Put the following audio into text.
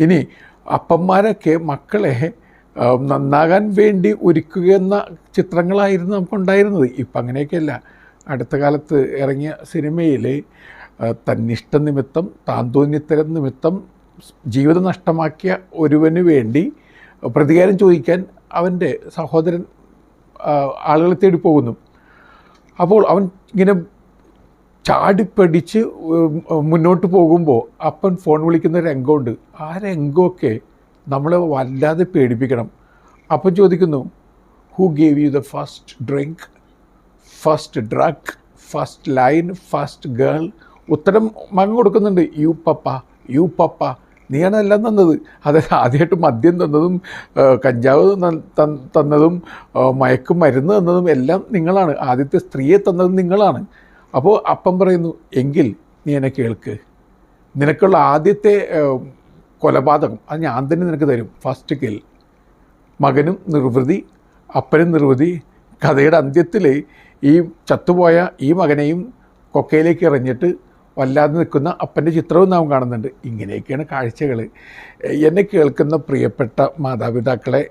ഇനി അപ്പന്മാരൊക്കെ മക്കളെ നന്നാകാൻ വേണ്ടി ഒരുക്കുകയെന്ന ചിത്രങ്ങളായിരുന്നു നമുക്കുണ്ടായിരുന്നത്. ഇപ്പം അങ്ങനെയൊക്കെയല്ല. അടുത്ത കാലത്ത് ഇറങ്ങിയ സിനിമയിൽ തന്നിഷ്ട നിമിത്തം താൻ തോന്നിത്തരം നിമിത്തം ജീവിതം നഷ്ടമാക്കിയ ഒരുവന് വേണ്ടി പ്രതികാരം ചോദിക്കാൻ അവന്റെ സഹോദരൻ ആളുകളെ തേടി പോകുന്നു അപ്പോൾ അവൻ ഇങ്ങനെ ചാടിപ്പടിച്ച് മുന്നോട്ട് പോകുമ്പോൾ അപ്പൻ ഫോൺ വിളിക്കുന്ന രംഗമുണ്ട്. ആ രംഗമൊക്കെ നമ്മളെ വല്ലാതെ പേടിപ്പിക്കണം. അപ്പം ചോദിക്കുന്നു who gave you the first drink first drug first line first girl ഉത്തരം മകൻ കൊടുക്കുന്നുണ്ട് യു പപ്പ യു പപ്പ നീയാണ് എല്ലാം തന്നത്. അത് ആദ്യമായിട്ട് മദ്യം തന്നതും കഞ്ചാവ് തന്നതും മയക്കും മരുന്ന് തന്നതും എല്ലാം നിങ്ങളാണ്. ആദ്യത്തെ സ്ത്രീയെ തന്നതും നിങ്ങളാണ്. അപ്പോൾ അപ്പം പറയുന്നു എങ്കിൽ നീ എന്നെ കേൾക്ക്. നിനക്കുള്ള ആദ്യത്തെ കൊലപാതകം അത് ഞാൻ തന്നെ നിനക്ക് തരും. ഫസ്റ്റ് കിൽ മകനും നിർവൃതി അപ്പനും നിർവൃതി കഥയുടെ അന്ത്യത്തിൽ ഈ ചത്തുപോയ ഈ മകനെയും കൊക്കയിലേക്ക് എറിഞ്ഞിട്ട് വല്ലാതെ നിൽക്കുന്ന അപ്പന്റെ ചിത്രവും നാം കാണുന്നുണ്ട്. ഇങ്ങനെയൊക്കെയാണ് കാഴ്ചകൾ എന്നെ കേൾക്കുന്ന പ്രിയപ്പെട്ട മാതാപിതാക്കളെ